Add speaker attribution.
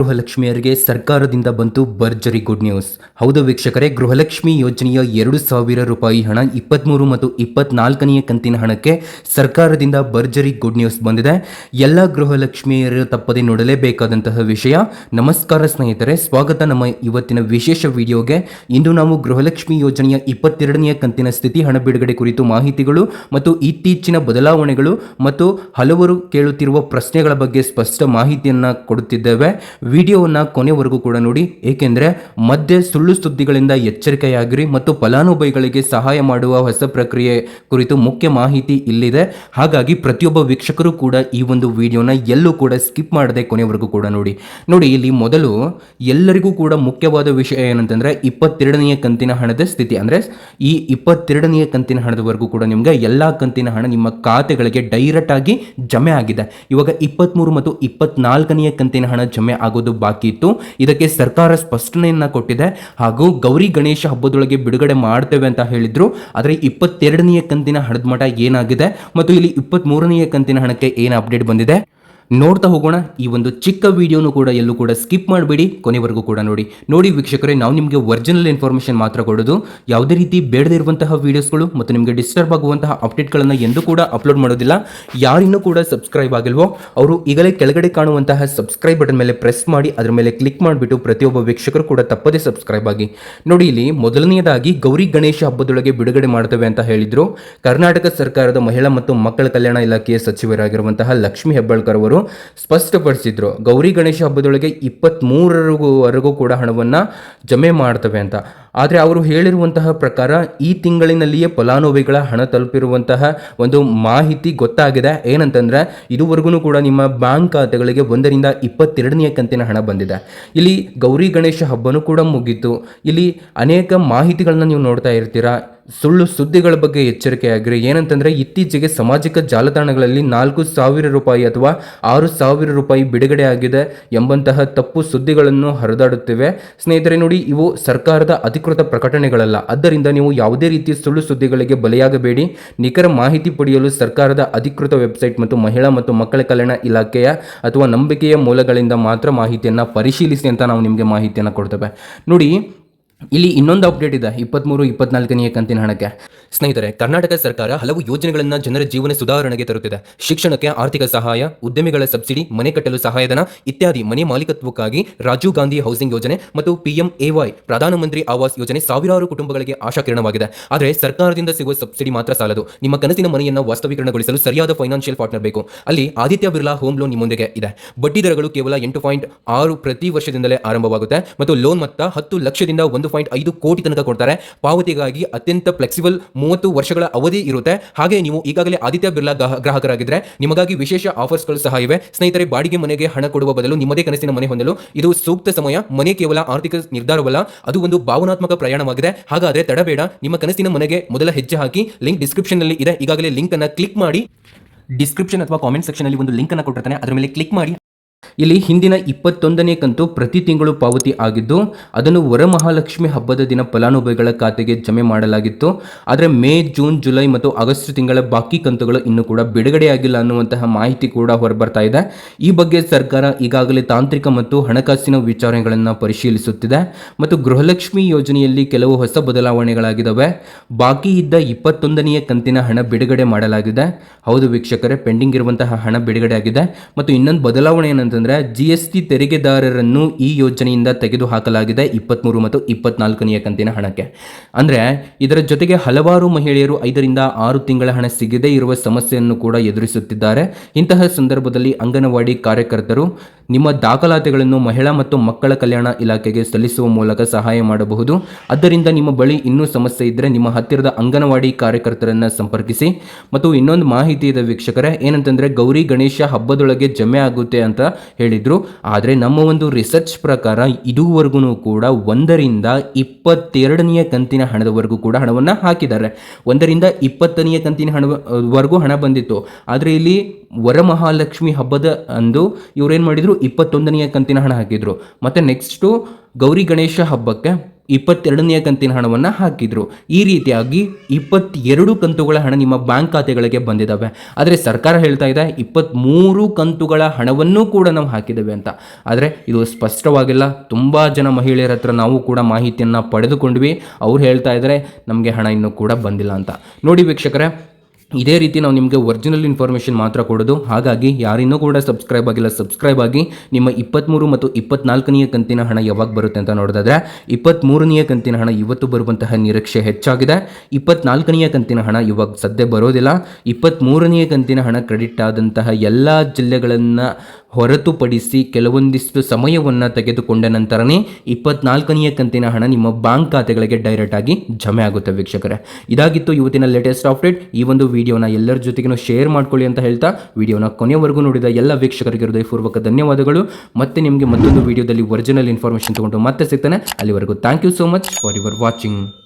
Speaker 1: ಗೃಹಲಕ್ಷ್ಮಿಯರಿಗೆ ಸರ್ಕಾರದಿಂದ ಬಂತು ಭರ್ಜರಿ ಗುಡ್ ನ್ಯೂಸ್. ಹೌದು ವೀಕ್ಷಕರೇ, ಗೃಹಲಕ್ಷ್ಮಿ ಯೋಜನೆಯ ಎರಡು ಸಾವಿರ ರೂಪಾಯಿ ಹಣ ಇಪ್ಪತ್ತ್ಮೂರು ಮತ್ತು ಇಪ್ಪತ್ನಾಲ್ಕನೆಯ ಕಂತಿನ ಹಣಕ್ಕೆ ಸರ್ಕಾರದಿಂದ ಭರ್ಜರಿ ಗುಡ್ ನ್ಯೂಸ್ ಬಂದಿದೆ. ಎಲ್ಲ ಗೃಹಲಕ್ಷ್ಮಿಯರು ತಪ್ಪದೆ ನೋಡಲೇಬೇಕಾದಂತಹ ವಿಷಯ. ನಮಸ್ಕಾರ ಸ್ನೇಹಿತರೆ, ಸ್ವಾಗತ ನಮ್ಮ ಇವತ್ತಿನ ವಿಶೇಷ ವಿಡಿಯೋಗೆ. ಇಂದು ನಾವು ಗೃಹಲಕ್ಷ್ಮಿ ಯೋಜನೆಯ ಇಪ್ಪತ್ತೆರಡನೆಯ ಕಂತಿನ ಸ್ಥಿತಿ, ಹಣ ಬಿಡುಗಡೆ ಕುರಿತು ಮಾಹಿತಿಗಳು ಮತ್ತು ಇತ್ತೀಚಿನ ಬದಲಾವಣೆಗಳು ಮತ್ತು ಹಲವರು ಕೇಳುತ್ತಿರುವ ಪ್ರಶ್ನೆಗಳ ಬಗ್ಗೆ ಸ್ಪಷ್ಟ ಮಾಹಿತಿಯನ್ನು ಕೊಡುತ್ತಿದ್ದೇವೆ. ವಿಡಿಯೋವನ್ನು ಕೊನೆವರೆಗೂ ಕೂಡ ನೋಡಿ. ಏಕೆಂದರೆ ಮಧ್ಯೆ ಸುಳ್ಳು ಸುದ್ದಿಗಳಿಂದ ಎಚ್ಚರಿಕೆಯಾಗಿರಿ ಮತ್ತು ಫಲಾನುಭವಿಗಳಿಗೆ ಸಹಾಯ ಮಾಡುವ ಹೊಸ ಪ್ರಕ್ರಿಯೆ ಕುರಿತು ಮುಖ್ಯ ಮಾಹಿತಿ ಇಲ್ಲಿದೆ. ಹಾಗಾಗಿ ಪ್ರತಿಯೊಬ್ಬ ವೀಕ್ಷಕರು ಕೂಡ ಈ ಒಂದು ವಿಡಿಯೋನ ಎಲ್ಲೂ ಕೂಡ ಸ್ಕಿಪ್ ಮಾಡದೆ ಕೊನೆವರೆಗೂ ಕೂಡ ನೋಡಿ. ನೋಡಿ, ಇಲ್ಲಿ ಮೊದಲು ಎಲ್ಲರಿಗೂ ಕೂಡ ಮುಖ್ಯವಾದ ವಿಷಯ ಏನಂತಂದ್ರೆ ಇಪ್ಪತ್ತೆರಡನೆಯ ಕಂತಿನ ಹಣದ ಸ್ಥಿತಿ. ಅಂದ್ರೆ ಈ ಇಪ್ಪತ್ತೆರಡನೆಯ ಕಂತಿನ ಹಣದವರೆಗೂ ಕೂಡ ನಿಮಗೆ ಎಲ್ಲಾ ಕಂತಿನ ಹಣ ನಿಮ್ಮ ಖಾತೆಗಳಿಗೆ ಡೈರೆಕ್ಟ್ ಆಗಿ ಜಮೆ ಆಗಿದೆ. ಇವಾಗ ಇಪ್ಪತ್ತ್ಮೂರು ಮತ್ತು ಇಪ್ಪತ್ನಾಲ್ಕನೆಯ ಕಂತಿನ ಹಣ ಜಮೆ ಬಾಕಿ ಇತ್ತು. ಇದಕ್ಕೆ ಸರ್ಕಾರ ಸ್ಪಷ್ಟನೆಯನ್ನ ಕೊಟ್ಟಿದೆ. ಹಾಗೂ ಗೌರಿ ಗಣೇಶ ಹಬ್ಬದೊಳಗೆ ಬಿಡುಗಡೆ ಮಾಡ್ತೇವೆ ಅಂತ ಹೇಳಿದ್ರು. ಆದರೆ ಇಪ್ಪತ್ತೆರಡನೆಯ ಕಂತಿನ ಹಣದ ಮಠ ಏನಾಗಿದೆ? ಮತ್ತು ಇಲ್ಲಿ ಇಪ್ಪತ್ತ್ಮೂರನೆಯ ಕಂತಿನ ಹಣಕ್ಕೆ ಏನು ಅಪ್ಡೇಟ್ ಬಂದಿದೆ? ನೋಡ್ತಾ ಹೋಗೋಣ. ಈ ಒಂದು ಚಿಕ್ಕ ವಿಡಿಯೋನು ಕೂಡ ಎಲ್ಲೂ ಕೂಡ ಸ್ಕಿಪ್ ಮಾಡಬೇಡಿ, ಕೊನೆವರೆಗೂ ಕೂಡ ನೋಡಿ. ನೋಡಿ ವೀಕ್ಷಕರೇ, ನಾವು ನಿಮಗೆ ಒರಿಜಿನಲ್ ಇನ್ಫಾರ್ಮೇಷನ್ ಮಾತ್ರ ಕೊಡೋದು. ಯಾವುದೇ ರೀತಿ ಬೇಡದೇ ಇರುವಂತಹ ವೀಡಿಯೋಸ್ಗಳು ಮತ್ತು ನಿಮಗೆ ಡಿಸ್ಟರ್ಬ್ ಆಗುವಂತಹ ಅಪ್ಡೇಟ್ಗಳನ್ನು ಎಂದೂ ಕೂಡ ಅಪ್ಲೋಡ್ ಮಾಡೋದಿಲ್ಲ. ಯಾರಿನ್ನೂ ಕೂಡ ಸಬ್ಸ್ಕ್ರೈಬ್ ಆಗಿಲ್ವೋ, ಅವರು ಈಗಲೇ ಕೆಳಗಡೆ ಕಾಣುವಂತಹ ಸಬ್ಸ್ಕ್ರೈಬ್ ಬಟನ್ ಮೇಲೆ ಪ್ರೆಸ್ ಮಾಡಿ, ಅದರ ಮೇಲೆ ಕ್ಲಿಕ್ ಮಾಡಿಬಿಟ್ಟು ಪ್ರತಿಯೊಬ್ಬ ವೀಕ್ಷಕರು ಕೂಡ ತಪ್ಪದೇ ಸಬ್ಸ್ಕ್ರೈಬ್ ಆಗಿ. ನೋಡಿ ಇಲ್ಲಿ ಮೊದಲನೆಯದಾಗಿ ಗೌರಿ ಗಣೇಶ ಹಬ್ಬದೊಳಗೆ ಬಿಡುಗಡೆ ಮಾಡ್ತವೆ ಅಂತ ಹೇಳಿದ್ರು. ಕರ್ನಾಟಕ ಸರ್ಕಾರದ ಮಹಿಳಾ ಮತ್ತು ಮಕ್ಕಳ ಕಲ್ಯಾಣ ಇಲಾಖೆಯ ಸಚಿವರಾಗಿರುವಂತಹ ಲಕ್ಷ್ಮೀ ಹೆಬ್ಬಾಳ್ಕರ್ ಅವರು. ಸ್ಪಷ್ಟಪಡಿಸಿದ್ರು ಗೌರಿ ಗಣೇಶ ಹಬ್ಬದೊಳಗೆ ಇಪ್ಪತ್ತ್ಮೂರರವರೆಗೂ ಕೂಡ ಹಣವನ್ನು ಜಮೆ ಮಾಡ್ತವೆ ಅಂತ. ಆದರೆ ಅವರು ಹೇಳಿರುವಂತಹ ಪ್ರಕಾರ ಈ ತಿಂಗಳಿನಲ್ಲಿಯೇ ಫಲಾನುಭವಿಗಳ ಹಣ ತಲುಪಿರುವಂತಹ ಒಂದು ಮಾಹಿತಿ ಗೊತ್ತಾಗಿದೆ. ಏನಂತಂದ್ರೆ ಇದುವರೆಗೂ ಕೂಡ ನಿಮ್ಮ ಬ್ಯಾಂಕ್ ಖಾತೆಗಳಿಗೆ ಒಂದರಿಂದ ಇಪ್ಪತ್ತೆರಡನೆಯ ಕಂತಿನ ಹಣ ಬಂದಿದೆ. ಇಲ್ಲಿ ಗೌರಿ ಗಣೇಶ ಹಬ್ಬನೂ ಕೂಡ ಮುಗೀತು. ಇಲ್ಲಿ ಅನೇಕ ಮಾಹಿತಿಗಳನ್ನ ನೀವು ನೋಡ್ತಾ ಇರ್ತೀರಾ? ಸುಳ್ಳು ಸುದ್ದಿಗಳ ಬಗ್ಗೆ ಎಚ್ಚರಿಕೆಯಾಗಿರಿ. ಏನಂತಂದ್ರೆ ಇತ್ತೀಚೆಗೆ ಸಾಮಾಜಿಕ ಜಾಲತಾಣಗಳಲ್ಲಿ ನಾಲ್ಕು ಸಾವಿರ ರೂಪಾಯಿ ಅಥವಾ ಆರು ಸಾವಿರ ರೂಪಾಯಿ ಬಿಡುಗಡೆ ಆಗಿದೆ ಎಂಬಂತಹ ತಪ್ಪು ಸುದ್ದಿಗಳನ್ನು ಹರಿದಾಡುತ್ತಿವೆ. ಸ್ನೇಹಿತರೆ, ನೋಡಿ, ಇವು ಸರ್ಕಾರದ ಅಧಿಕೃತ ಪ್ರಕಟಣೆಗಳಲ್ಲ. ಆದ್ದರಿಂದ ನೀವು ಯಾವುದೇ ರೀತಿಯ ಸುಳ್ಳು ಸುದ್ದಿಗಳಿಗೆ ಬಲಿಯಾಗಬೇಡಿ. ನಿಖರ ಮಾಹಿತಿ ಪಡೆಯಲು ಸರ್ಕಾರದ ಅಧಿಕೃತ ವೆಬ್ಸೈಟ್ ಮತ್ತು ಮಹಿಳಾ ಮತ್ತು ಮಕ್ಕಳ ಕಲ್ಯಾಣ ಇಲಾಖೆಯ ಅಥವಾ ನಂಬಿಕೆಯ ಮೂಲಗಳಿಂದ ಮಾತ್ರ ಮಾಹಿತಿಯನ್ನು ಪರಿಶೀಲಿಸಿ ಅಂತ ನಾವು ನಿಮಗೆ ಮಾಹಿತಿಯನ್ನು ಕೊಡ್ತೇವೆ. ನೋಡಿ ಇಲ್ಲಿ ಇನ್ನೊಂದು ಅಪ್ಡೇಟ್ ಇದೆ. ಇಪ್ಪತ್ತ್ಮೂರು ಇಪ್ಪತ್ನಾಲ್ಕನೆಯ ಕಂತಿನ ಹಣಕ್ಕೆ. ಸ್ನೇಹಿತರೆ, ಕರ್ನಾಟಕ ಸರ್ಕಾರ ಹಲವು ಯೋಜನೆಗಳನ್ನು ಜನರ ಜೀವನ ಸುಧಾರಣೆಗೆ ತರುತ್ತಿದೆ. ಶಿಕ್ಷಣಕ್ಕೆ ಆರ್ಥಿಕ ಸಹಾಯ, ಉದ್ಯಮಿಗಳ ಸಬ್ಸಿಡಿ, ಮನೆ ಕಟ್ಟಲು ಸಹಾಯಧನ ಇತ್ಯಾದಿ ಮನೆ ಮಾಲೀಕತ್ವಕ್ಕಾಗಿ ರಾಜೀವ್ ಗಾಂಧಿ ಹೌಸಿಂಗ್ ಯೋಜನೆ ಮತ್ತು ಪಿಎಂ ಎವೈ ಪ್ರಧಾನಮಂತ್ರಿ ಆವಾಸ್ ಯೋಜನೆ ಸಾವಿರಾರು ಕುಟುಂಬಗಳಿಗೆ ಆಶಾಕಿರಣವಾಗಿದೆ. ಆದರೆ ಸರ್ಕಾರದಿಂದ ಸಿಗುವ ಸಬ್ಸಿಡಿ ಮಾತ್ರ ಸಾಲದು. ನಿಮ್ಮ ಕನಸಿನ ಮನೆಯನ್ನು ವಾಸ್ತವೀಕರಣಗೊಳಿಸಲು ಸರಿಯಾದ ಫೈನಾನ್ಷಿಯಲ್ ಪಾರ್ಟ್ನರ್ ಬೇಕು. ಅಲ್ಲಿ ಆದಿತ್ಯ ಬಿರ್ಲಾ ಹೋಮ್ ಲೋನ್ ನಿಮ್ಮೊಂದಿಗೆ ಇದೆ. ಬಡ್ಡಿ ದರಗಳು ಕೇವಲ ಎಂಟು ಪಾಯಿಂಟ್ ಆರು ಪ್ರತಿ ವರ್ಷದಿಂದಲೇ ಆರಂಭವಾಗುತ್ತೆ ಮತ್ತು ಲೋನ್ ಮೊತ್ತ ಹತ್ತು ಲಕ್ಷದಿಂದ ಒಂದು ಪಾಯಿಂಟ್ ಐದು ಕೋಟಿ ತನಕ ಕೊಡ್ತಾರೆ. ಪಾವತಿಗಾಗಿ ಅತ್ಯಂತ ಫ್ಲೆಕ್ಸಿಬಲ್ ಮೂವತ್ತು ವರ್ಷಗಳ ಅವಧಿ ಇರುತ್ತೆ. ಹಾಗೆ ನೀವು ಈಗಾಗಲೇ ಆದಿತ್ಯ ಬಿರ್ಲಾ ಗ್ರಾಹಕರಾಗಿದ್ದರೆ ನಿಮಗಾಗಿ ವಿಶೇಷ ಆಫರ್ಸ್ಗಳು ಸಹ ಇವೆ. ಸ್ನೇಹಿತರೆ, ಬಾಡಿಗೆ ಮನೆಗೆ ಹಣ ಕೊಡುವ ಬದಲು ನಿಮ್ಮದೇ ಕನಸಿನ ಮನೆ ಹೊಂದಲು ಇದು ಸೂಕ್ತ ಸಮಯ. ಮನೆ ಕೇವಲ ಆರ್ಥಿಕ ನಿರ್ಧಾರವಲ್ಲ, ಅದು ಒಂದು ಭಾವನಾತ್ಮಕ ಪ್ರಯಾಣವಾಗಿದೆ. ಹಾಗಾದ್ರೆ ತಡಬೇಡ ನಿಮ್ಮ ಕನಸಿನ ಮನೆಗೆ ಮೊದಲ ಹೆಜ್ಜೆ ಹಾಕಿ. ಲಿಂಕ್ ಡಿಸ್ಕ್ರಿಪ್ಷನ್ನಲ್ಲಿ ಇದೆ. ಈಗಾಗಲೇ ಲಿಂಕ್ ಅನ್ನು ಕ್ಲಿಕ್ ಮಾಡಿ. ಡಿಸ್ಕ್ರಿಪ್ಷನ್ ಅಥವಾ ಕಾಮೆಂಟ್ ಸೆಕ್ಷನ್ ಅಲ್ಲಿ ಒಂದು ಲಿಂಕ್ ಅನ್ನು ಕೊಟ್ಟಿರ್ತಾನೆ. ಅದರ ಮೇಲೆ ಕ್ಲಿಕ್ ಮಾಡಿ. ಇಲ್ಲಿ ಹಿಂದಿನ ಇಪ್ಪತ್ತೊಂದನೇ ಕಂತು ಪ್ರತಿ ತಿಂಗಳು ಪಾವತಿ ಆಗಿದ್ದು, ಅದನ್ನು ವರಮಹಾಲಕ್ಷ್ಮಿ ಹಬ್ಬದ ದಿನ ಫಲಾನುಭವಿಗಳ ಖಾತೆಗೆ ಜಮೆ ಮಾಡಲಾಗಿತ್ತು. ಆದರೆ ಮೇ, ಜೂನ್, ಜುಲೈ ಮತ್ತು ಆಗಸ್ಟ್ ತಿಂಗಳ ಬಾಕಿ ಕಂತುಗಳು ಇನ್ನೂ ಕೂಡ ಬಿಡುಗಡೆಯಾಗಿಲ್ಲ ಅನ್ನುವಂತಹ ಮಾಹಿತಿ ಕೂಡ ಹೊರಬರ್ತಾ ಇದೆ. ಈ ಬಗ್ಗೆ ಸರ್ಕಾರ ಈಗಾಗಲೇ ತಾಂತ್ರಿಕ ಮತ್ತು ಹಣಕಾಸಿನ ವಿಚಾರಗಳನ್ನು ಪರಿಶೀಲಿಸುತ್ತಿದೆ ಮತ್ತು ಗೃಹಲಕ್ಷ್ಮಿ ಯೋಜನೆಯಲ್ಲಿ ಕೆಲವು ಹೊಸ ಬದಲಾವಣೆಗಳಾಗಿದ್ದಾವೆ. ಬಾಕಿ ಇದ್ದ ಇಪ್ಪತ್ತೊಂದನೆಯ ಕಂತಿನ ಹಣ ಬಿಡುಗಡೆ ಮಾಡಲಾಗಿದೆ. ಹೌದು ವೀಕ್ಷಕರೇ, ಪೆಂಡಿಂಗ್ ಇರುವಂತಹ ಹಣ ಬಿಡುಗಡೆ ಆಗಿದೆ ಮತ್ತು ಇನ್ನೊಂದು ಬದಲಾವಣೆ ಏನಂತಂದ್ರೆ ಜಿ ಎಸ್ ಟಿ ತೆರಿಗೆದಾರರನ್ನು ಈ ಯೋಜನೆಯಿಂದ ತೆಗೆದುಹಾಕಲಾಗಿದೆ ಇಪ್ಪತ್ತ್ಮೂರು ಮತ್ತು ಇಪ್ಪತ್ನಾಲ್ಕನೆಯ ಕಂತಿನ ಹಣಕ್ಕೆ. ಅಂದರೆ ಇದರ ಜೊತೆಗೆ ಹಲವಾರು ಮಹಿಳೆಯರು ಐದರಿಂದ ಆರು ತಿಂಗಳ ಹಣ ಸಿಗದೇ ಇರುವ ಸಮಸ್ಯೆಯನ್ನು ಕೂಡ ಎದುರಿಸುತ್ತಿದ್ದಾರೆ. ಇಂತಹ ಸಂದರ್ಭದಲ್ಲಿ ಅಂಗನವಾಡಿ ಕಾರ್ಯಕರ್ತರು ನಿಮ್ಮ ದಾಖಲಾತಿಗಳನ್ನು ಮಹಿಳಾ ಮತ್ತು ಮಕ್ಕಳ ಕಲ್ಯಾಣ ಇಲಾಖೆಗೆ ಸಲ್ಲಿಸುವ ಮೂಲಕ ಸಹಾಯ ಮಾಡಬಹುದು. ಆದ್ದರಿಂದ ನಿಮ್ಮ ಬಳಿ ಇನ್ನೂ ಸಮಸ್ಯೆ ಇದ್ದರೆ ನಿಮ್ಮ ಹತ್ತಿರದ ಅಂಗನವಾಡಿ ಕಾರ್ಯಕರ್ತರನ್ನು ಸಂಪರ್ಕಿಸಿ. ಮತ್ತು ಇನ್ನೊಂದು ಮಾಹಿತಿ ಇದೆ ವೀಕ್ಷಕರೇ, ಏನಂತಂದ್ರೆ ಗೌರಿ ಗಣೇಶ ಹಬ್ಬದೊಳಗೆ ಜಮೆ ಆಗುತ್ತೆ ಅಂತ ಹೇಳಿದ್ರು. ಆದರೆ ನಮ್ಮ ಒಂದು ರಿಸರ್ಚ್ ಪ್ರಕಾರ ಇದುವರೆಗೂ ಕೂಡ ಒಂದರಿಂದ ಇಪ್ಪತ್ತೆರಡನೆಯ ಕಂತಿನ ಹಣದವರೆಗೂ ಕೂಡ ಹಣವನ್ನು ಹಾಕಿದ್ದಾರೆ. ಒಂದರಿಂದ ಇಪ್ಪತ್ತನೆಯ ಕಂತಿನ ಹಣವರೆಗೂ ಹಣ ಬಂದಿತ್ತು. ಆದರೆ ಇಲ್ಲಿ ವರಮಹಾಲಕ್ಷ್ಮಿ ಹಬ್ಬದ ಅಂದು ಇವರೇನು ಮಾಡಿದರು? ಇಪ್ಪತ್ತೊಂದನೆಯ ಕಂತಿನ ಹಣ ಹಾಕಿದರು. ಮತ್ತು ನೆಕ್ಸ್ಟು ಗೌರಿ ಗಣೇಶ ಹಬ್ಬಕ್ಕೆ ಇಪ್ಪತ್ತೆರಡನೆಯ ಕಂತಿನ ಹಣವನ್ನು ಹಾಕಿದ್ರು. ಈ ರೀತಿಯಾಗಿ ಇಪ್ಪತ್ತೆರಡು ಕಂತುಗಳ ಹಣ ನಿಮ್ಮ ಬ್ಯಾಂಕ್ ಖಾತೆಗಳಿಗೆ ಬಂದಿದ್ದಾವೆ ಆದರೆ ಸರ್ಕಾರ ಹೇಳ್ತಾ ಇದೆ ಇಪ್ಪತ್ತ್ಮೂರು ಕಂತುಗಳ ಹಣವನ್ನೂ ಕೂಡ ನಾವು ಹಾಕಿದ್ದೇವೆ ಅಂತ. ಆದರೆ ಇದು ಸ್ಪಷ್ಟವಾಗಿಲ್ಲ. ತುಂಬ ಜನ ಮಹಿಳೆಯರ ಹತ್ರ ನಾವು ಕೂಡ ಮಾಹಿತಿಯನ್ನು ಪಡೆದುಕೊಂಡ್ವಿ. ಅವ್ರು ಹೇಳ್ತಾ ಇದ್ದಾರೆ ನಮಗೆ ಹಣ ಇನ್ನೂ ಕೂಡ ಬಂದಿಲ್ಲ ಅಂತ. ನೋಡಿ ವೀಕ್ಷಕರೇ ಇದೇ ರೀತಿ ನಾವು ನಿಮಗೆ ಒರಿಜಿನಲ್ ಇನ್ಫಾರ್ಮೇಷನ್ ಮಾತ್ರ ಕೊಡೋದು. ಹಾಗಾಗಿ ಯಾರಿನ್ನೂ ಕೂಡ ಸಬ್ಸ್ಕ್ರೈಬ್ ಆಗಿಲ್ಲ ಸಬ್ಸ್ಕ್ರೈಬ್ ಆಗಿ ನಿಮ್ಮ ಇಪ್ಪತ್ತ್ಮೂರು ಮತ್ತು ಇಪ್ಪತ್ನಾಲ್ಕನೆಯ ಕಂತಿನ ಹಣ ಯಾವಾಗ ಬರುತ್ತೆ ಅಂತ ನೋಡೋದಾದ್ರೆ ಇಪ್ಪತ್ತ್ಮೂರನೆಯ ಕಂತಿನ ಹಣ ಇವತ್ತು ಬರುವಂತಹ ನಿರೀಕ್ಷೆ ಹೆಚ್ಚಾಗಿದೆ. ಇಪ್ಪತ್ನಾಲ್ಕನೆಯ ಕಂತಿನ ಹಣ ಇವಾಗ ಸದ್ಯ ಬರೋದಿಲ್ಲ. ಇಪ್ಪತ್ತ್ಮೂರನೆಯ ಕಂತಿನ ಹಣ ಕ್ರೆಡಿಟ್ ಆದಂತಹ ಎಲ್ಲ ಜಿಲ್ಲೆಗಳನ್ನು ಹೊರತುಪಡಿಸಿ ಕೆಲವೊಂದಿಷ್ಟು ಸಮಯವನ್ನು ತೆಗೆದುಕೊಂಡ ನಂತರನೇ ಇಪ್ಪತ್ನಾಲ್ಕನೆಯ ಕಂತಿನ ಹಣ ನಿಮ್ಮ ಬ್ಯಾಂಕ್ ಖಾತೆಗಳಿಗೆ ಡೈರೆಕ್ಟ್ ಆಗಿ ಜಮೆ ಆಗುತ್ತೆ ವೀಕ್ಷಕರೇ. ಇದಾಗಿತ್ತು ಇವತ್ತಿನ ಲೇಟೆಸ್ಟ್ ಅಪ್ಡೇಟ್ ಈ ಒಂದು ವಿಡಿಯೋನ ಎಲ್ಲರ ಜೊತೆಗೂ ಶೇರ್ ಮಾಡ್ಕೊಳ್ಳಿ ಅಂತ ಹೇಳ್ತಾ ವಿಡಿಯೋನ ಕೊನೆಯವರೆಗೂ ನೋಡಿದ ಎಲ್ಲ ವೀಕ್ಷಕರಿಗೆ ಹೃದಯಪೂರ್ವಕ ಧನ್ಯವಾದಗಳು. ಮತ್ತೆ ನಿಮಗೆ ಮತ್ತೊಂದು ವಿಡಿಯೋದಲ್ಲಿ ಒರಿಜಿನಲ್ ಇನ್ಫಾರ್ಮೇಷನ್ ತಗೊಂಡು ಮತ್ತೆ ಸಿಗ್ತಾನೆ. ಅಲ್ಲಿವರೆಗೂ thank you so much for your watching